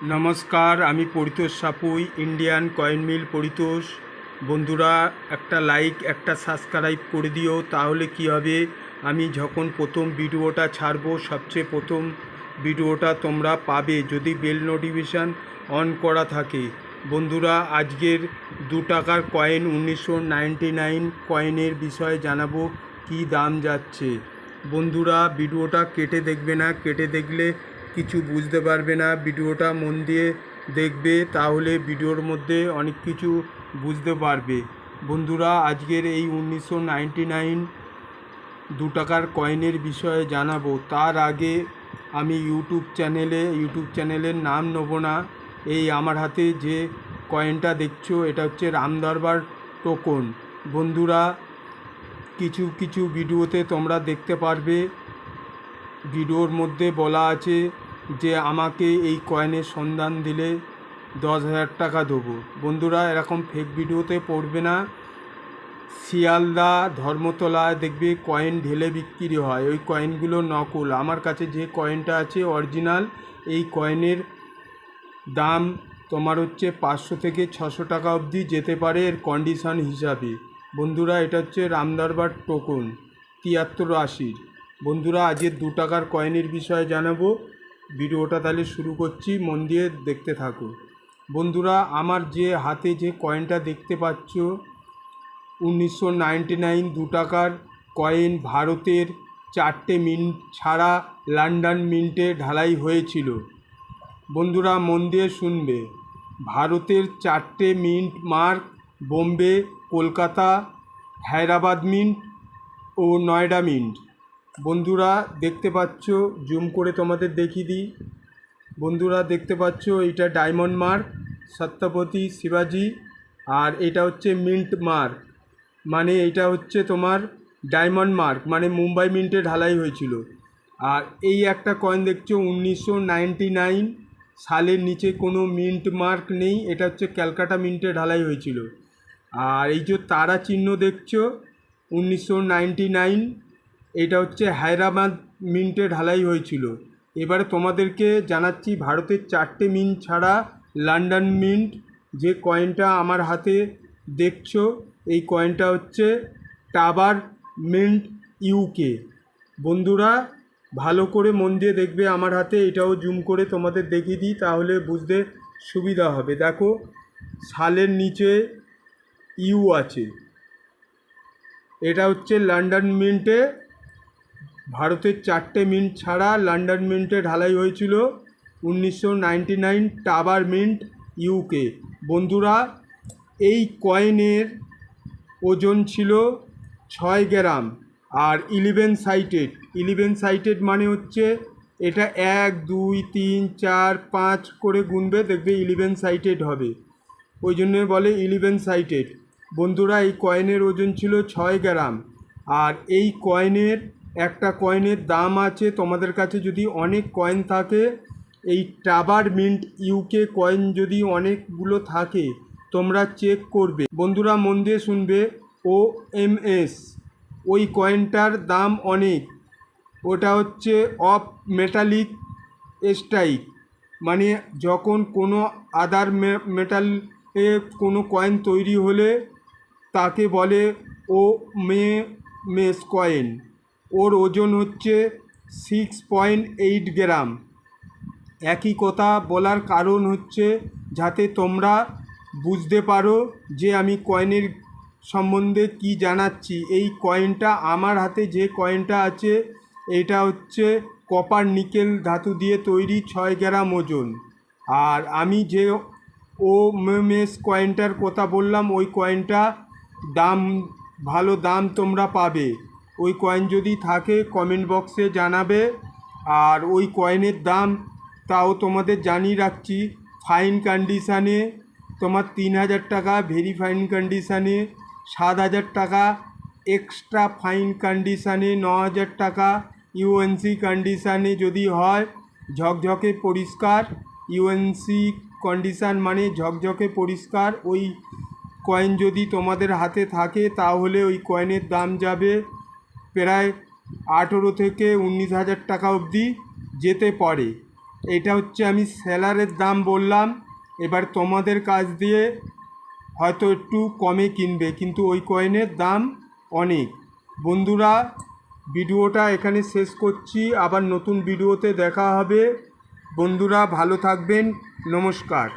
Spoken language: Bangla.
নমস্কার, আমি Paritosh Sapui Indian coin mill Paritosh. বন্ধুরা, একটা লাইক একটা সাবস্ক্রাইব করে দিও, তাহলে কি হবে? আমি যখন প্রথম ভিডিওটা ছাড়বো, সবচেয়ে প্রথম ভিডিওটা তোমরা পাবে যদি বেল নোটিফিকেশান অন করা থাকে। বন্ধুরা, আজকের দু টাকার কয়েন উনিশশো কয়েনের বিষয়ে জানাব, কী দাম যাচ্ছে। বন্ধুরা, ভিডিওটা কেটে দেখবে না, কেটে দেখলে কিছু বুঝতে পারবে না, ভিডিওটা মন দিয়ে দেখবে, তাহলে ভিডিওর মধ্যে অনেক কিছু বুঝতে পারবে। বন্ধুরা, আজকের এই উনিশশো নাইনটি নাইন দু টাকার কয়েনের বিষয়ে জানাব। তার আগে আমি ইউটিউব চ্যানেলে, ইউটিউব চ্যানেলের নাম নেব না। এই আমার হাতে যে কয়েনটা দেখছ, এটা হচ্ছে রামদরবার টোকন। বন্ধুরা, কিছু কিছু ভিডিওতে তোমরা দেখতে পারবে। ভিডিওর মধ্যে বলা আছে যে আমাকে এই কয়েনের সন্ধান দিলে দশ হাজার টাকা দেবো। বন্ধুরা, এরকম ফেক ভিডিওতে পড়বে না। শিয়ালদা ধর্মতলায় দেখবে কয়েন ঢেলে বিক্রি হয়। ওই কয়েনগুলো নকল। আমার কাছে যে কয়েনটা আছে অরিজিনাল এই কয়েনের দাম তোমার হচ্ছে পাঁচশো থেকে ছশো টাকা অবধি যেতে পারে এর কন্ডিশন হিসাবে। বন্ধুরা, এটা হচ্ছে রামদরবার টোকন তিয়াত্তর আশির। বন্ধুরা আজকের দু টাকার কয়েনের বিষয়ে জানাব। ভিডিওটা তাহলে শুরু করছি, মন দিয়ে দেখতে থাকো। বন্ধুরা, আমার যে হাতে যে কয়েনটা দেখতে পাচ্ছ, উনিশশো নাইনটি নাইন দু টাকার কয়েন ভারতের চারটে মিন্ট ছাড়া লন্ডন মিন্টে ঢালাই হয়েছিল। বন্ধুরা, মন দিয়ে শুনবে। ভারতের চারটে mint mark Bombay, Kolkata, Hyderabad mint ও নয়ডা মিন্ট বন্ধুরা, দেখতে পাচ্ছ, জুম করে তোমাদের দেখিয়ে দিই। বন্ধুরা, দেখতে পাচ্ছ এটা ডায়মন্ড মার্ক সত্যপতি শিবাজি, আর এটা হচ্ছে মিন্ট মার্ক মানে এটা হচ্ছে তোমার ডায়মন্ড মার্ক মানে মুম্বাই মিন্টে ঢালাই হয়েছিল। আর এই একটা কয়েন দেখছ, উনিশশো নাইন সালের নিচে কোনো মিন্ট মার্ক নেই, এটা হচ্ছে ক্যালকাটা মিন্টে ঢালাই হয়েছিল। আর এই যে তারা চিহ্ন দেখছ, উনিশশো এটা হচ্ছে হায়দ্রাবাদ মিন্টে ঢালাই হয়েছিল। এবারে তোমাদেরকে জানাচ্ছি, ভারতের চারটে মিন্ট ছাড়া লন্ডন মিন্ট, যে কয়েনটা আমার হাতে দেখছ, এই কয়েনটা হচ্ছে টাবার মিন্ট ইউকে। বন্ধুরা, ভালো করে মন দিয়ে দেখবে আমার হাতে, এটাও জুম করে তোমাদের দেখিয়ে দিই, তাহলে বুঝতে সুবিধা হবে। দেখো, সালের নিচে ইউ আছে। এটা হচ্ছে লন্ডন মিন্টে ভারতের চারটে মিন্ট ছাড়া লন্ডন মিন্টে ঢালাই হয়েছিল উনিশশো ninety nine Tower Mint UK. বন্ধুরা, এই কয়েনের ওজন ছিল ছয় গ্রাম আর ইলেভেন সাইটেড। ইলেভেন সাইটেড মানে হচ্ছে এটা এক, দুই, তিন, চার, পাঁচ করে গুনবে, দেখবে ইলেভেন সাইটেড হবে। ওই জন্য বলে ইলেভেন সাইটেড। বন্ধুরা, এই কয়েনের ওজন ছিল ছয় গ্রাম আর এই কয়েনের একটা কয়েনের দাম আছে, তোমাদের কাছে যদি অনেক কয়েন থাকে, এই টাবার মিন্ট ইউকে কয়েন যদি অনেকগুলো থাকে, তোমরা চেক করবে। বন্ধুরা, মন দিয়ে শুনবে ও এম এস ওই কয়েনটার দাম অনেক। ওটা হচ্ছে অফ মেটালিক স্ট্রাইক মানে যখন কোনো আদার মেটাল এ কোনো কয়েন তৈরি হলে, তাকে বলে ও মে মেস কয়েন ওর ওজন হচ্ছে সিক্স পয়েন্ট এইট গ্রাম একই কথা বলার কারণ হচ্ছে যাতে তোমরা বুঝতে পারো যে আমি কয়েনের সম্বন্ধে কি জানাচ্ছি। এই কয়েনটা আমার হাতে যে কয়েনটা আছে, এটা হচ্ছে কপার নিকেল ধাতু দিয়ে তৈরি ছয় গ্রাম ওজন। আর আমি যে ও মেস কয়েনটার কথা বললাম, ওই কয়েনটা দাম, ভালো দাম তোমরা পাবে। ওই কয়েন যদি থাকে কমেন্ট বক্সে জানাবে। আর ওই কয়েনের দাম, তাও তোমাদের জানিয়ে রাখছি। ফাইন কন্ডিশানে তোমার তিন হাজার টাকা ভেরি ফাইন কন্ডিশানে সাত হাজার টাকা এক্সট্রা ফাইন কন্ডিশানে ন হাজার টাকা ইউএনসি কন্ডিশানে যদি হয়, ঝকঝকে পরিষ্কার। ইউএনসি কন্ডিশান মানে ঝকঝকে পরিষ্কার। ওই কয়েন যদি তোমাদের হাতে থাকে, তাহলে ওই কয়েনের দাম যাবে প্রায় আঠেরো থেকে উনিশ হাজার টাকা অবধি যেতে পারে। এটা হচ্ছে আমি সেলারের দাম বললাম। এবার তোমাদের কাছ দিয়ে হয়তো একটু কমে কিনবে, কিন্তু ওই কয়েনের দাম অনেক। বন্ধুরা, ভিডিওটা এখানে শেষ করছি। আবার নতুন ভিডিওতে দেখা হবে। বন্ধুরা, ভালো থাকবেন। নমস্কার।